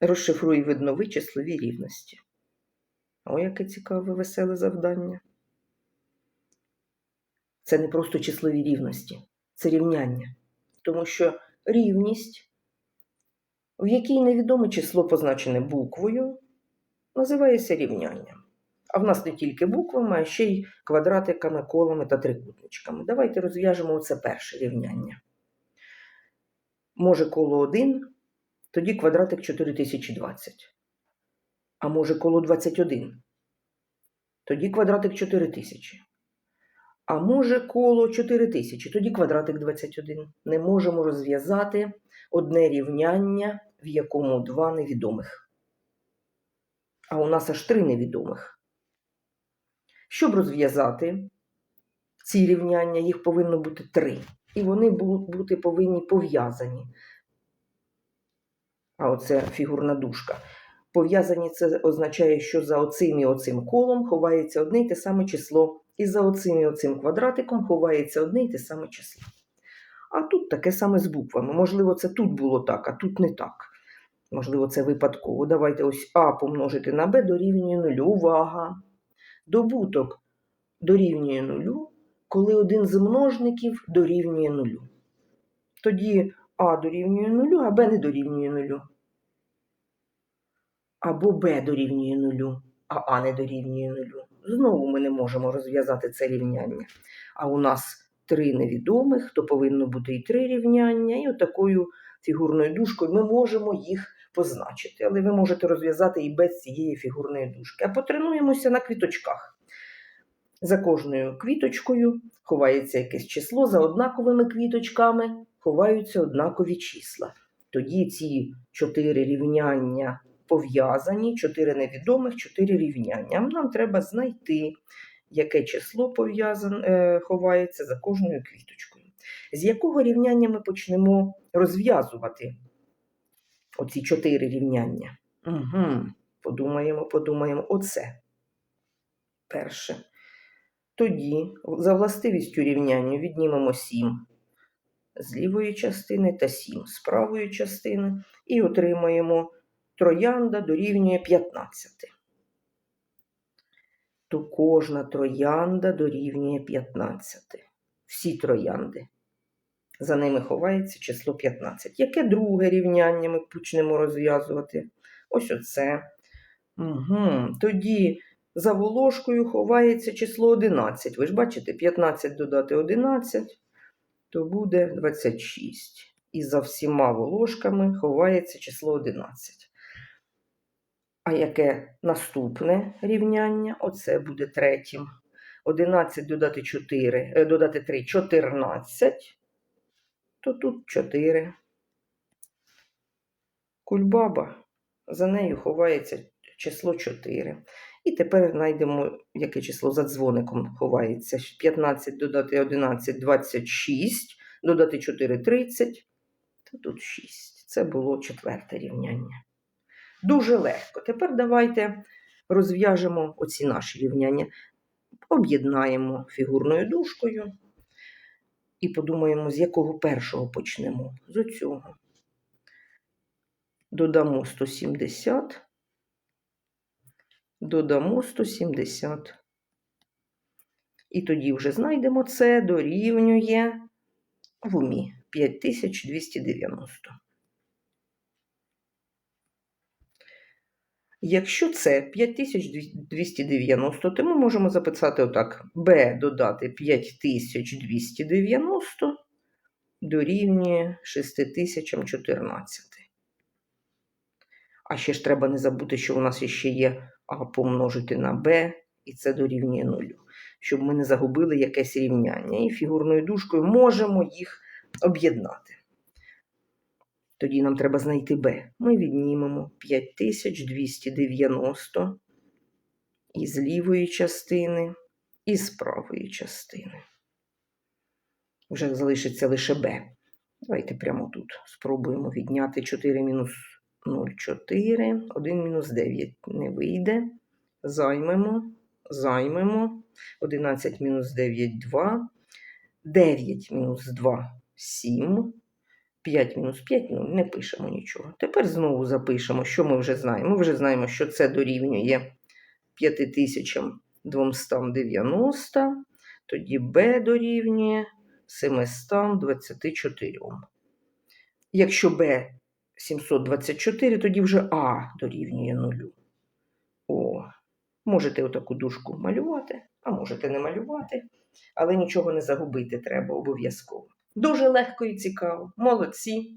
Розшифруй видно вичислові рівності. О, яке цікаве, веселе завдання. Це не просто числові рівності, це рівняння. Тому що рівність, в якій невідоме число позначене буквою, називається рівнянням. А в нас не тільки буквами, а ще й квадратиками, колами та трикутничками. Давайте розв'яжемо оце перше рівняння. Може коло 1, тоді квадратик 4020. А може коло 21. Тоді квадратик 4000. А може коло 4000, тоді квадратик 21. Не можемо розв'язати одне рівняння, в якому два невідомих. А у нас аж три невідомих. Щоб розв'язати ці рівняння, їх повинно бути три. І вони бути повинні пов'язані. А оце фігурна дужка. Пов'язані це означає, що за оцим і оцим колом ховається одне й те саме число, і за оцим і оцим квадратиком ховається одне й те саме число. А тут таке саме з буквами. Можливо, це тут було так, а тут не так. Можливо, це випадково. Давайте ось А помножити на Б дорівнює нулю. Увага! Добуток дорівнює нулю, коли один з множників дорівнює нулю. Тоді А дорівнює нулю, а Б не дорівнює нулю. Або Б дорівнює нулю, а А не дорівнює нулю. Знову ми не можемо розв'язати це рівняння. А у нас три невідомих, то повинно бути і три рівняння, і отакою фігурною дужкою ми можемо їх позначити. Але ви можете розв'язати і без цієї фігурної дужки. А потренуємося на квіточках. За кожною квіточкою ховається якесь число, за однаковими квіточками ховаються однакові числа. Тоді ці чотири рівняння пов'язані, чотири невідомих, чотири рівняння. Нам треба знайти, яке число пов'язане, ховається за кожною квіточкою. З якого рівняння ми почнемо розв'язувати оці чотири рівняння? Угу. Подумаємо, подумаємо, оце. Перше. Тоді за властивістю рівняння віднімемо 7 з лівої частини та 7 з правої частини і отримаємо троянда дорівнює 15. То кожна троянда дорівнює 15. Всі троянди. За ними ховається число 15. Яке друге рівняння ми почнемо розв'язувати? Ось оце. Угу. Тоді за волошкою ховається число 11. Ви ж бачите, 15 додати 11, то буде 26. І за всіма волошками ховається число 11. А яке наступне рівняння? Оце буде третім. 11 додати 4, додати 3 14, то тут 4. Кульбаба, за нею ховається число 4. І тепер знайдемо, яке число за дзвоником ховається. 15 додати 11 26, додати 4 30, то тут 6. Це було четверте рівняння. Дуже легко. Тепер давайте розв'яжемо оці наші рівняння, об'єднаємо фігурною дужкою і подумаємо, з якого першого почнемо. З оцього. Додамо 170, додамо 170. І тоді вже знайдемо це дорівнює в умі 5290. Якщо це 5290, то ми можемо записати отак: b додати 5290 дорівнює 6014. А ще ж треба не забути, що у нас ще є А помножити на b, і це дорівнює 0. Щоб ми не загубили якесь рівняння. І фігурною дужкою можемо їх об'єднати. Тоді нам треба знайти b. Ми віднімемо 5290 із лівої частини і з правої частини. Вже залишиться лише b. Давайте прямо тут спробуємо відняти 4 мінус 0,4, 1 мінус 9 не вийде. Займемо, займемо. 11 мінус 9 2. 9 мінус 2 7. 5 мінус 5, ну не пишемо нічого. Тепер знову запишемо, що ми вже знаємо. Ми вже знаємо, що це дорівнює 5290, тоді b дорівнює 724. Якщо b 724, тоді вже а дорівнює нулю. О, можете отаку дужку малювати, а можете не малювати, але нічого не загубити треба обов'язково. Дуже легко і цікаво. Молодці!